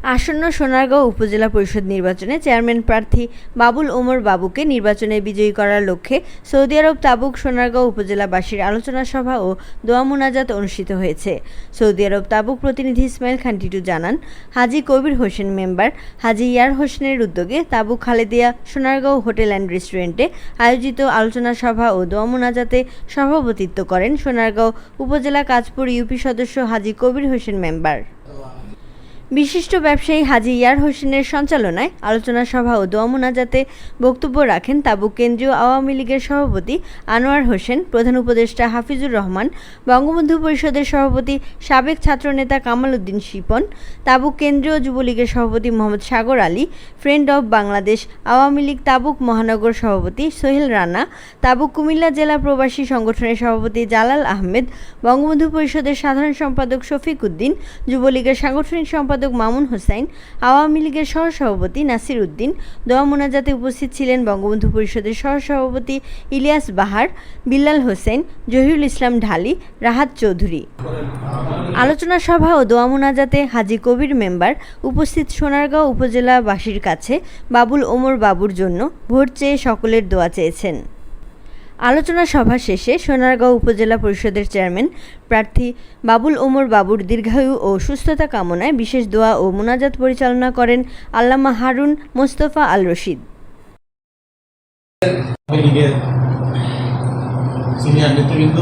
আসন্ন সোনারগাঁও উপজেলা পরিষদ নির্বাচনে চেয়ারম্যান প্রার্থী বাবুল ওমর বাবুকে নির্বাচনে বিজয়ী করার লক্ষ্যে সৌদি আরব তাবুক সোনারগাঁও উপজেলাবাসীর আলোচনা সভা ও দোয়া মোনাজাত অনুষ্ঠিত হয়েছে। সৌদি আরব তাবুক প্রতিনিধি ইসমাইল খান টিটু জানান, হাজি কবির হোসেন মেম্বার হাজি ইয়ার হোসেনের উদ্যোগে Tabuk Khalidiya Sonargaon hotel and রেস্টুরেন্টে আয়োজিত আলোচনা সভা ও দোয়া মোনাজাতে সভাপতিত্ব করেন সোনারগাঁও উপজেলা কাজপুর ইউপি সদস্য হাজি কবির হোসেন মেম্বার। বিশিষ্ট ব্যবসায়ী হাজি ইয়ার হোসেনের সঞ্চালনায় আলোচনা সভা ও দোয়া মোনাজাতে বক্তব্য রাখেন তাবুক কেন্দ্রীয় আওয়ামী লীগের সভাপতি আনোয়ার হোসেন, প্রধান উপদেষ্টা হাফিজুর রহমান, বঙ্গবন্ধু পরিষদের সভাপতি সাবেক ছাত্রনেতা কামাল উদ্দিন শিপন তাবুক কেন্দ্রীয় যুবলীগের সভাপতি Mohammad Sagar Ali, friend of Bangladesh Awami League Tabuk মহানগর সভাপতি সোহেল রানা তাবুক কুমিল্লা জেলা প্রবাসী সংগঠনের সভাপতি জালাল আহমেদ, বঙ্গবন্ধু পরিষদের সাধারণ সম্পাদক শফিক উদ্দিন, যুবলীগের সাংগঠনিক সম্পাদক মামুন হোসাইন আওয়ামী লীগের সহসভাপতি নাসির উদ্দিন, দোয়া মোনাজাতে উপস্থিত ছিলেন বঙ্গবন্ধু পরিষদের সহসভাপতি ইলিয়াস বাহার, বিল্লাল হোসেন, জহিরুল ইসলাম ঢালি, রাহাত চৌধুরী। আলোচনা সভা ও দোয়া মোনাজাতে হাজি কবির মেম্বার উপস্থিত সোনারগাঁও উপজেলাবাসীর কাছে বাবুল ওমর বাবুর জন্য ভোট চেয়ে সকলের দোয়া চেয়েছেন। আলোচনা সভা শেষে সোনারগাঁও উপজেলা পরিষদের চেয়ারম্যান প্রার্থী বাবুল ওমর বাবুর দীর্ঘায়ু ও সুস্থতা কামনায় বিশেষ দোয়া ও মোনাজাত পরিচালনা করেন আল্লামা হারুন মোস্তফা আল রশিদ। সিনিয়র নেতৃবৃন্দ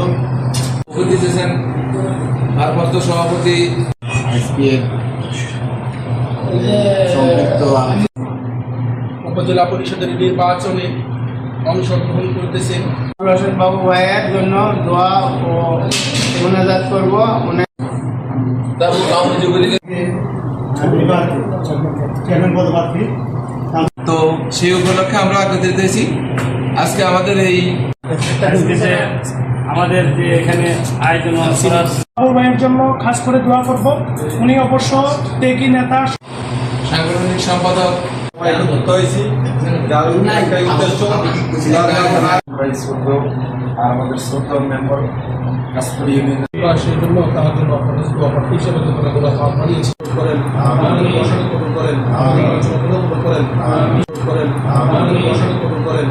উপস্থিত দিতেছেন ভারপ্রাপ্ত সভাপতি আইসপিএর সম্পৃক্ত উপজেলা পরিষদের নির্বাচনে অংশগ্রহণ করতেছেন। রশদ বাবু ভাইয়ের জন্য দোয়া ও মোনাজাত করব। তো সেই উপলক্ষে আমরা একত্রিত হয়েছি। আজকে আমাদের এই আমাদের যে এখানে আয়োজন ভাইয়ের জন্য খাস করে দোয়া করব। উনি অবশ্য ত্যাগী নেতা। সাংগঠনিক সম্পাদক একত্রিত হয়েছি। যার একটাই উদ্দেশ্য আর আমাদের শ্রদ্ধ মেম্বার কাশপুর ইউনিয়ন সেই জন্য তার জন্য আপনাদের দোয়া প্রার্থী হিসেবে তোমরা দোয়া প্রার্থনা নিয়েছি করেন। বসানো কবুল করেন কবুল করেন করেন। আমাদের কবুল করেন।